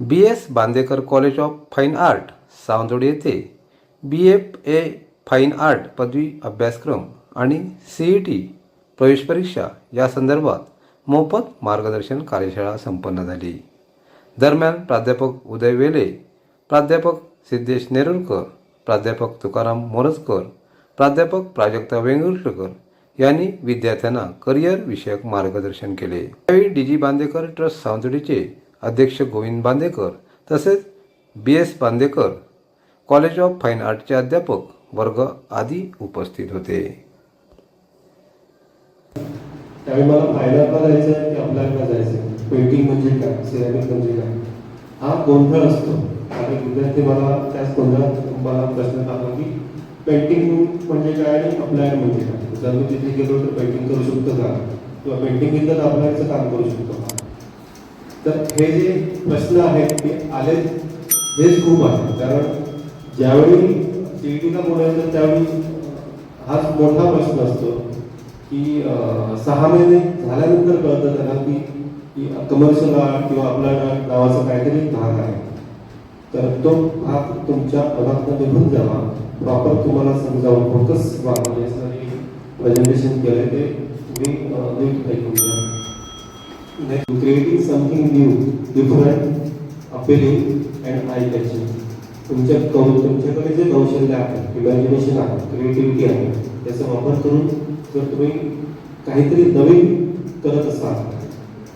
B S Bandekar college of fine art Sawantwadi येथे B F A fine art पदवी अभ्यासक्रम आणि C E T प्रवेश परीक्षा या संदर्भात मोफत मार्गदर्शन कार्यशाळा संपन्न झाली. दरम्यान प्राध्यापक उदय वेले प्राध्यापक सिद्धेश नेरुरकर प्राध्यापक तुकाराम मोरजकर प्राध्यापक प्राजक्ता वेंगुर्लेकर यांनी विद्यार्थ्यांना करिअर विषयक मार्गदर्शन केले. यावेळी डी जी बांदेकर ट्रस्ट सावंतडीचे अध्यक्ष गोविंद बांदेकर तसेच B S Bandekar college of fine आर्टचे अध्यापक वर्ग आदी उपस्थित होते. त्यावेळी मला फायनलला जायचं आहे की अप्लायला जायचं आहे पेंटिंग म्हणजे काय? सिरामिक म्हणजे काय? हा गोंधळ असतो. आणि विद्यार्थी मला त्याच गोंधळात मला प्रश्न टाकला की पेंटिंग म्हणजे काय आणि अप्लायर म्हणजे काय? जर मी तिथे गेलो तर पेंटिंग करू शकतो का? किंवा पेंटिंग घेतलं तर अप्लायचं काम करू शकतो का? तर हे जे प्रश्न आहेत ते आले हेच खूप आहे कारण ज्यावेळी सीईटीला बोलायचं त्यावेळी हाच मोठा प्रश्न असतो की सहा महिने झाल्यानंतर कळतं त्यांना की की कमर्शियल आर्ट किंवा आपल्या नावाचं नावाचा काहीतरी भाग आहे. तर तो भाग तुमच्या मनातनं निघून जावा. प्रॉपर तुम्हाला समजावून फोकस वापरले प्रेझेंटेशन केलं ते तुम्ही नीट ऐकून घ्या. Creating something new, different, appealing and eye catching. तुमच्या कौ तुमच्याकडे जे कौशल्य आहे इमॅजिनेशन आहे क्रिएटिव्हिटी आहे त्याचा वापर करून जर तुम्ही काहीतरी नवीन करत असाल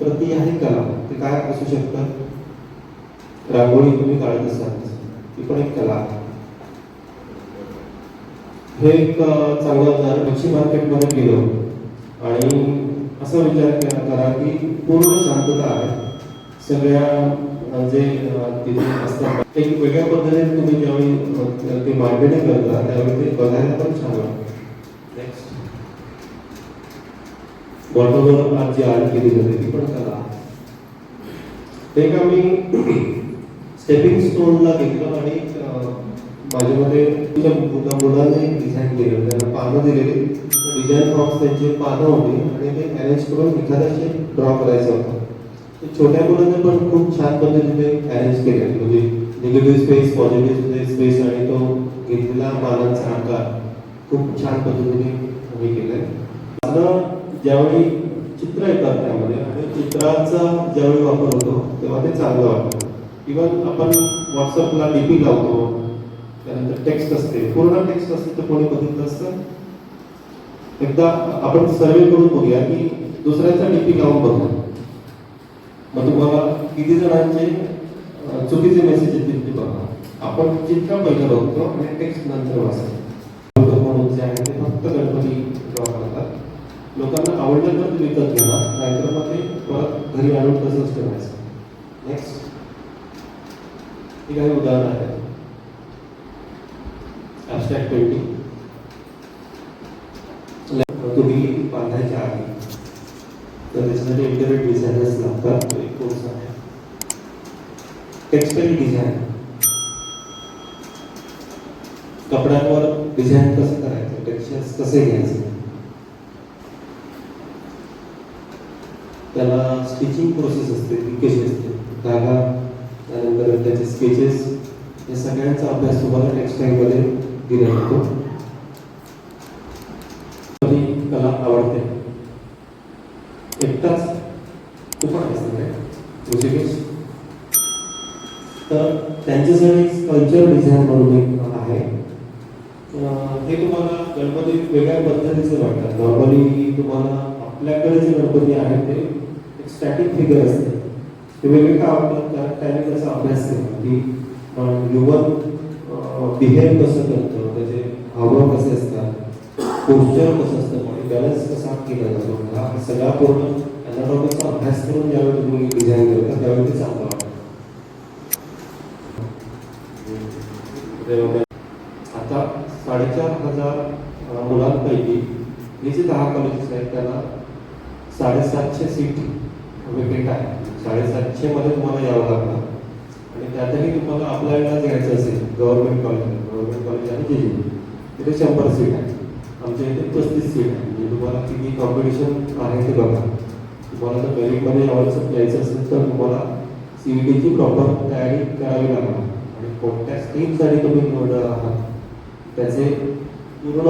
तर ती आहे कला. ते काय असू शकतं? रांगोळी तुम्ही काढत असाल ती पण एक कला. आहे हे एक चांगलं उदाहरण मच्छी मार्केटमध्ये गेलो. आणि असा विचार करा की पूर्ण शांतता आहे. सगळ्या जे अं, तिथे असतात. एक वेगळ्या पद्धतीने तुम्ही ज्यावेळी ते मार्केटिंग करता त्यावेळी ते बघायला पण छान वाटतं. आज जी आर्ट केली जाते ती पण कला. ते का मी स्टेपिंग स्टोनला घेतलं आणि माझ्यामध्ये तुझ्या मुला मुलाने डिझाईन केलं त्यांना पानं दिलेली. डिझाईन फॉर्म्स त्यांची पानं होती आणि ते अरेंज करून एखादा शेप ड्रॉ करायचा होता. छोट्या मुलांनी पण खूप छान पद्धतीने अरेंज केले म्हणजे निगेटिव्ह स्पेस पॉझिटिव्ह स्पेस आणि तो घेतलेला पानांचा आकार खूप छान पद्धतीने हे केलंय. आता ज्यावेळी चित्र येतात त्यामध्ये आणि चित्राचा ज्यावेळी वापर होतो तेव्हा ते चांगलं वाटतं. इव्हन आपण व्हॉट्सअपला डीपी लावतो त्यानंतर टेक्स्ट असते. पूर्ण टेक्स्ट असते तर कोणी बघितलं असतं? एकदा आपण सर्वे करून बघूया की दुसऱ्याचा डीपी लावून बघू मग तुम्हाला किती जणांचे चुकीचे मेसेज येतील ते बघा. आपण चित्र पहिलं बघतो आणि टेक्स्ट नंतर वाचतो. म्हणून जे आहे ते फक्त गणपती ड्रॉ करतात. लोकांना आवडलं तर विकत घेणार नाहीतर मग ते परत घरी आणून तसंच ठेवायचं. नेक्स्ट हे काही उदाहरण आहे. ॲबस्ट्रॅक्ट पेंटिंग तुम्ही बांधायच्या आधी तर त्याच्यासाठी इंटरनेट डिझायनर्स लागतात तो एक कोर्स आहे टेक्सटाईल डिझाईन कपड्यांवर डिझाईन कसं करायचं टेक्स्चर्स कसे घ्यायचे त्याला स्टिचिंग प्रोसेस असते ती असते धागा, त्यानंतर त्याचे स्केचेस या सगळ्यांचा अभ्यास तुम्हाला टेक्स्टाईलमध्ये दिला जातो कधी कला आवडते? एकटाच तू पण आहेस ना तर त्यांच्यासाठी कल्चर डिझाईन म्हणून एक आहे. ते हे तुम्हाला गणपती वेगळ्या पद्धतीचे वाटतात. नॉर्मली तुम्हाला आपल्याकडे जे गणपती आहे ते एक स्टॅटिक फिगर असते. ते वेगळे का वाटतात कारण त्याने त्याचा अभ्यास केला. की युवन बिहेव कसं करतं त्याचे हावभाव कसे असतात पोस्चर कसं असतं बॉडी बॅलन्स कसा केला जातो हा सगळा पूर्ण अनाटॉमीचा अभ्यास करून ज्यावेळी तुम्ही डिझाईन करता त्यावेळी ते चांगलं वाटतं आता साडेचार हजार मुलांपैकी हे जे दहा कॉलेजेस आहेत त्याला साडेसातशे सीट वेकेंट आहे. साडेसातशेमध्ये तुम्हाला यावं लागणार. आणि त्यातही तुम्हाला अप्लायला घ्यायचं असेल गव्हर्नमेंट कॉलेज गव्हर्नमेंट तिथे शंभर सीट आहे. आमच्या इथे पस्तीस सीट आहे. म्हणजे तुम्हाला किती कॉम्पिटिशन आहे ते बघा. तुम्हाला जर मेरिटमध्ये यावं यायचं असेल तर तुम्हाला सीईटीची प्रॉपर तयारी करावी लागणार. आणि कोणत्या स्ट्रीमसाठी तुम्ही निवडणार आहात त्याचे पूर्ण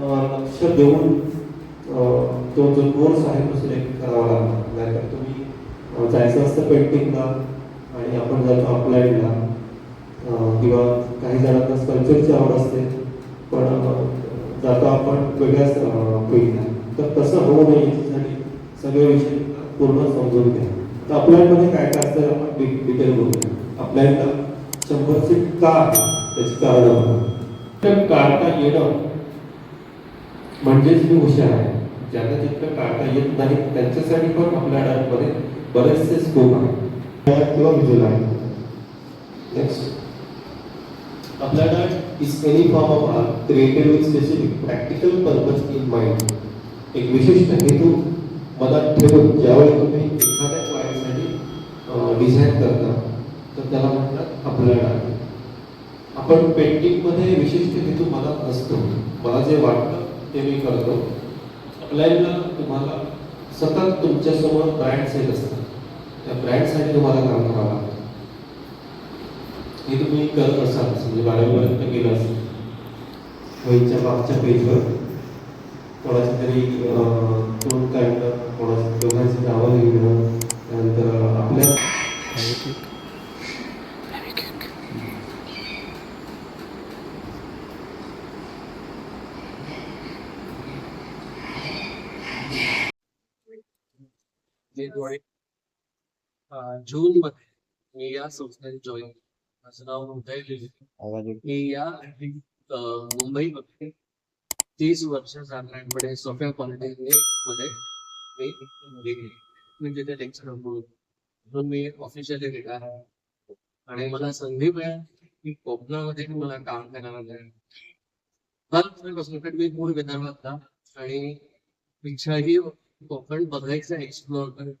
लक्ष देऊन तो जो कोर्स आहे तो सिलेक्ट करावा लागणार. नाहीतर तुम्ही जायचं असतं पेंटिंगला आणि आपण जातो अप्लाइडला किंवा काही जणांना स्कल्चरची आवड असते पण जातो आपण वेगळ्याच फील्डला तर तसं होऊ नये याच्यासाठी सगळे विषय पूर्ण समजून घ्या. तर अप्लायमध्ये काय काय असतं आपण डिटेल बघूया अप्लाइडला शंभर सीट का त्याची कारण तर काढता येणं म्हणजेच मी हुशार आहे. ज्यांना जितकं काढता येत नाही त्यांच्यासाठी पण आपल्या डान्समध्ये बरेचसे स्कोप आहे किंवा व्हिज्युअल आहे. Next Applied art is any form of art created with specific practical purpose in mind. एक विशिष्ट हेतू मनात ठेवून ज्यावेळी तुम्ही एखाद्या क्लायंटसाठी डिझाईन करता तर त्याला म्हणतात आपला आर्ट आपण पेंटिंगमध्ये विशिष्ट हेतू मनात नसतो. मला जे वाटतं ते मी करतो. आपल्याला तुम्हाला सतत तुमच्यासमोर ब्रँड्स येत असतात. त्या ब्रँडसाठी तुम्हाला काम करावं लागतं. हे तुम्ही करत असाल म्हणजे बारावीपर्यंत गेलं असेल वहीच्या मागच्या पेजवर कोणाच्या तरी तोंड काढणं कोणाच्या दोघांची नावं लिहिणं त्यानंतर आपल्या जून मध्ये मी या संस्थेत जॉईन माझं नाव मी या मुंबईमध्ये तीस वर्ष साधारणपणे सोप्या क्वालिटी मध्ये मी गेली. म्हणजे ते लेक्चर म्हणून मी ऑफिशियली रिटायर आहे. आणि मला संधी मिळाली की कोकणामध्ये मला काम करायला मिळालं. फार कारण मी मूळ विदर्भातला आणि इच्छाही कोकण बघायचं एक्सप्लोअर करायचं.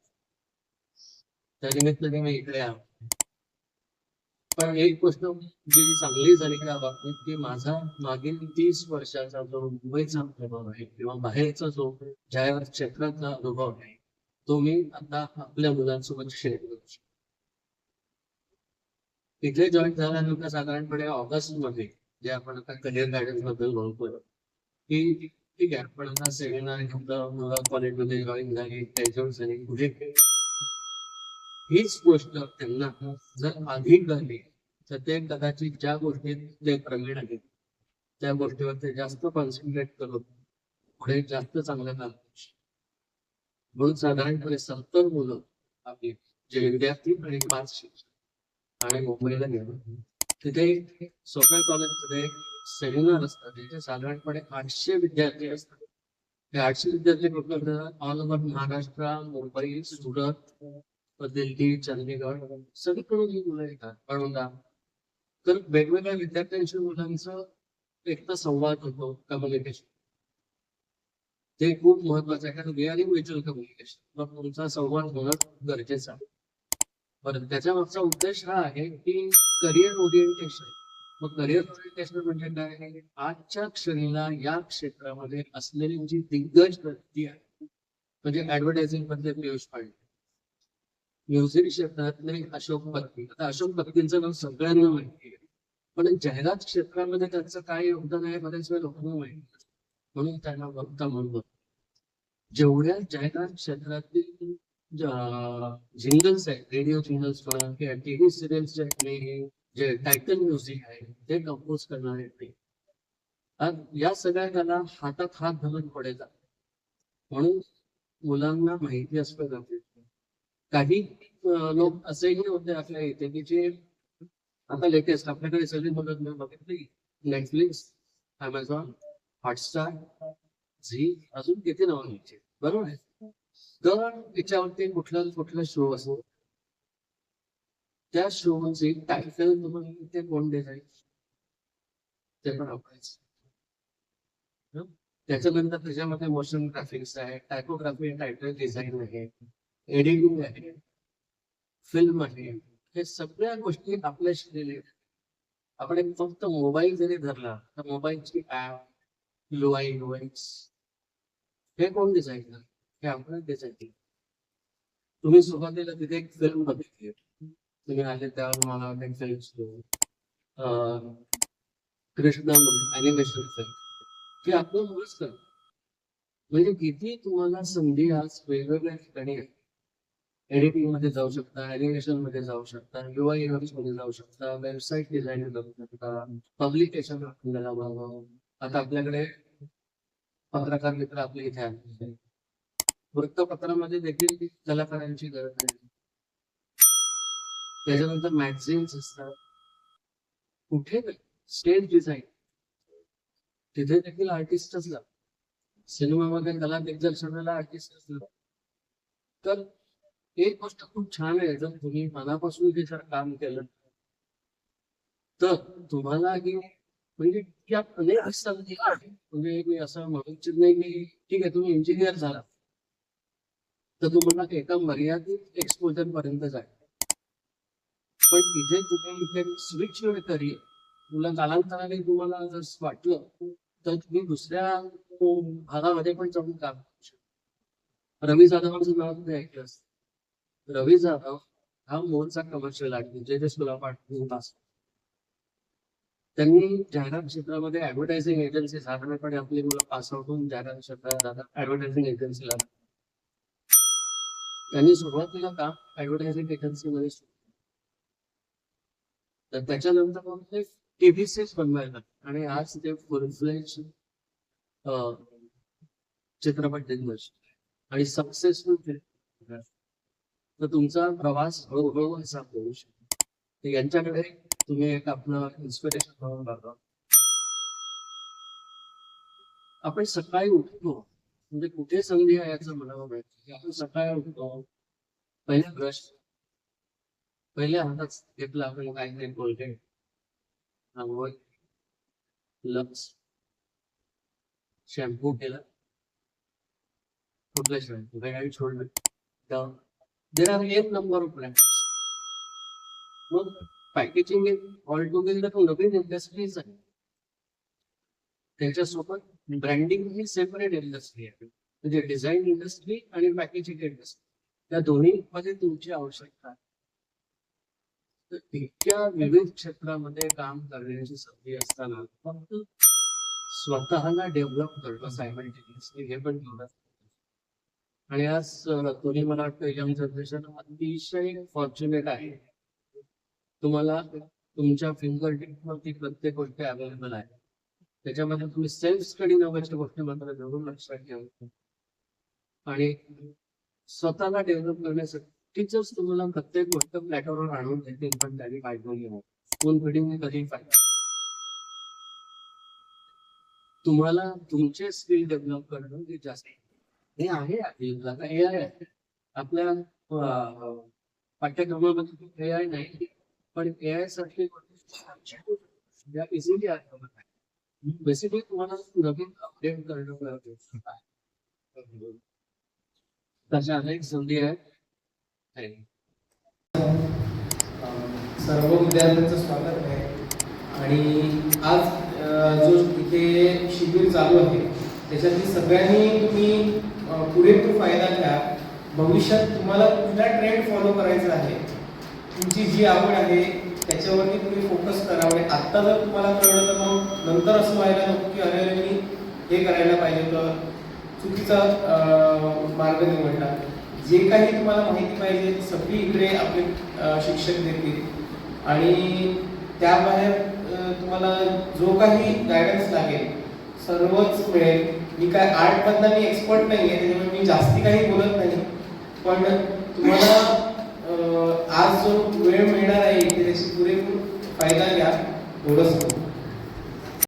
त्यानिमित्ताने मी इकडे आलो. पण एक गोष्ट जी चांगली झाली त्या बाबतीत की माझा मागील तीस वर्षाचा जो मुंबईचा अनुभव आहे किंवा बाहेरचा जो जाहीर क्षेत्रातला अनुभव आहे तो मी आता आपल्या मुलांसोबत शेअर करू शकतो. तिथे जॉईन झाल्यानंतर साधारणपणे ऑगस्टमध्ये जे आपण आता करिअर गायडन्सबद्दल बोलतोय की ठीक आहे आपण आता सेमिनार घेतलं मुलं कॉलेजमध्ये जॉईन झाली ग्रॅज्युएट झाली कुठे हीच गोष्ट त्यांना जर आधी कळली तर ते कदाचित ज्या गोष्टीत ते प्रवीण आहेत. त्या गोष्टीवर ते जास्त कॉन्सन्ट्रेट करून पुढे जास्त चांगलं काम म्हणून साधारणपणे सत्तर मुलं आपली जे विद्यार्थी आणि पाच शिक्षक आणि मुंबईला गेलो तिथे सोप्या कॉलेजमध्ये सेमिनार असतात तिथे साधारणपणे आठशे विद्यार्थी असतात. हे आठशे विद्यार्थी ऑल ओव्हर महाराष्ट्र मुंबई सुरत दिल्ली चंदीगड सगळीकडून ही मुलं येतात. पळवून तर वेगवेगळ्या विद्यार्थ्यांशी मुलांचं एक तर संवाद होतो कम्युनिकेशन ते खूप महत्वाचं आहे कारण वी आर कम्युनिकेशन मग तुमचा संवाद होणं गरजेचं आहे. बरं त्याच्या मागचा उद्देश हा आहे की करिअर ओरिएंटेशन मग करिअर ओरिएंटेशन म्हणजे काय आहे? आजच्या क्षणीला या क्षेत्रामध्ये असलेली जी दिग्गज व्यक्ती आहे म्हणजे ऍडव्हर्टायझिंगमध्ये पियुष पांडे. म्युझिक क्षेत्रातले अशोक पत्की आता अशोक पत्कींचं नाव सगळ्यांना माहिती आहे. पण जाहिरात क्षेत्रामध्ये त्यांचं काय योगदान आहे बरेच वेळ लोकांना माहिती म्हणून त्यांना वक्ता म्हणतो जेवढ्या जाहिरात क्षेत्रातील जिंगल्स आहेत रेडिओ जिंगल्स म्हणा किंवा टीव्ही सिरियल्स जे जे टायटल म्युझिक आहे ते कंपोज करणारे ते. या सगळ्या त्याला हातात हात घालून पुढे जाते म्हणून मुलांना माहिती असणं गरजेचं काही लोक असेही होते आपल्या इथे की जे आता लेटेस्ट आपल्याकडे सगळी मदत मी बघितली नेटफ्लिक्स अमेझॉन हॉटस्टार झी अजून किती नाव घ्यायचे बरोबर आहे? तर त्याच्यावरती कुठला कुठला शो असतो. त्या शो चे टायटल तुम्हाला ते कोण डिझाईन ते पण वापरायचं त्याच्यानंतर त्याच्यामध्ये मोशन ग्राफिक्स आहे टायपोग्राफी टायटल डिझाईन आहे एडिटिंग आहे फिल्म आहे हे सगळ्या गोष्टी आपल्याशी रिलेट आपण एक फक्त मोबाईल जरी धरला तर मोबाईलची ऍप यू आय हे कोण डिझाईन हे आपण डिझाईन केलं. तुम्ही सुरुवातीला तिथे एक फिल्म बघितली. तुम्ही आले त्यावर मला एक फिल्म सुरू कृष्णा अॅनिमेशन फिल्म हे आपलं मुळच करतं म्हणजे किती तुम्हाला संधी आज वेगवेगळ्या ठिकाणी एडिटिंगमध्ये जाऊ शकता अॅनिमेशनमध्ये जाऊ शकता युवा इव्हेंट्समध्ये जाऊ शकता वेबसाईट डिझाईन करू शकता पब्लिकेशन आपल्याला बनवा. आता आपल्याकडे पत्रकार मित्र आपले इथे आले वृत्तपत्रामध्ये देखील कलाकारांची गरज आहे. त्याच्यानंतर मॅगझिन्स असतात. कुठे स्टेज डिझाईन तिथे देखील आर्टिस्टच लागतात सिनेमामध्ये कला दिग्दर्शनाला आर्टिस्टच लागतात तर एक गोष्ट खूप छान आहे जर तुम्ही मनापासून हे जर काम केलं. तर तुम्हाला ही म्हणजे यात अनेक संधी म्हणजे मी असं म्हणू इच्छित नाही की ठीक आहे तुम्ही इंजिनियर झाला. तर तुम्हाला एका मर्यादित एक्सपोजर पर्यंत जाईल. पण इथे तुम्ही इथे स्विच तरी तुला कालांतराने तुम्हाला जर वाटलं तर तुम्ही दुसऱ्या भागामध्ये पण जाऊन काम करू शकता. रवी जाधवांचं नाव तुम्ही ऐकलं असतं रवी जाधव हा मोहनचा कमर्शियल आहे. जे जे सुला पाठवून असतो त्यांनी जाहिरात क्षेत्रामध्ये ऍडव्हर्टायझिंग एजन्सी साधारणपणे आपली मुलं पास आउट होऊन जाहिरात क्षेत्रात जातात. ऍडव्हर्टायझिंग एजन्सीला त्यांनी सुरुवातीला काम ऍडव्हर्टायझिंग एजन्सी मध्ये तर त्याच्यानंतर मग ते टीव्ही सीज बनवायला. आणि आज ते फुलफ्लेज चित्रपट दिग्दर्शक आणि सक्सेसफुल तर तुमचा प्रवास हळूहळू असा होऊ शकतो. तर यांच्याकडे तुम्ही एक आपलं इन्स्पिरेशन म्हणून बघा. आपण सकाळी उठतो. म्हणजे कुठे संधी आहे याचं मला माहिती आपण सकाळी उठतो. पहिले ब्रश पहिले हातात घेतलं आपण काही नाही बोलते. आंघोळ लक्स शॅम्पू केला. कुठला शॅम्पू काही छोडलं. There are n number of brands मग पॅकेजिंग ऑल टुगेदर नवीन इंडस्ट्रीज आहे त्याच्यासोबत ब्रँडिंग ही सेपरेट इंडस्ट्री आहे म्हणजे डिझाईन इंडस्ट्री आणि पॅकेजिंग इंडस्ट्री त्या दोन्ही मध्ये तुमची आवश्यकता आहे. तर इतक्या विविध क्षेत्रामध्ये काम करण्याची संधी असताना फक्त स्वतःला डेव्हलप करणं सायमल्टेनियसली हे पण तेवढंच आणि आज तुम्ही मला वाटतं यंग जनरेशन अतिशय फॉर्च्युनेट आहे. तुम्हाला तुमच्या फिंगर टिपवरती प्रत्येक गोष्ट अवेलेबल आहे. त्याच्यामध्ये तुम्ही सेल्फ स्टडी नावाच्या गोष्टी मात्र जरूर लक्षात घ्या. आणि स्वतःला डेव्हलप करण्यासाठी टीचर्स तुम्हाला प्रत्येक गोष्ट प्लॅटफॉर्मवर आणून देतील पण त्याने फायदा घ्या फोन फिडिंग कधी फायदा तुम्हाला तुमचे स्किल डेव्हलप करणं हे जास्त हे आहे आता ए आय आहे. आपल्या पाठ्यक्रमामध्ये ए आय नाही पण ए आय सारखी इझिली आहे. बेसिकली तुम्हाला नवीन अपडेट करणं त्याच्या आहे. तशा अनेक संधी आहेत. सर्व विद्यार्थ्यांचं स्वागत आहे. आणि आज जो इथे शिबिर चालू आहे त्याच्यातली सगळ्यांनी तुम्ही पुरेपूर फायदा घ्या. भविष्यात तुम्हाला कुठला ट्रेंड फॉलो करायचा आहे? तुमची जी आवड आहे त्याच्यावरती तुम्ही फोकस करावे आत्ता जर तुम्हाला कळलं तर मग नंतर असं व्हायला नको की अरे मी हे करायला पाहिजे तर चुकीचा मार्ग निवडला. जे काही तुम्हाला माहिती पाहिजे सगळी इकडे आपले शिक्षक देतील. आणि त्याबाहेर तुम्हाला जो काही गायडन्स लागेल सर्वच मिळेल. मी काय आर्ट मधला मी एक्सपर्ट नाही आहे त्याच्यामुळे मी जास्ती काही बोलत नाही. पण तुम्हाला आज जो वेळ मिळणार आहे त्याची पुरेपूर फायदा घ्या एवढंच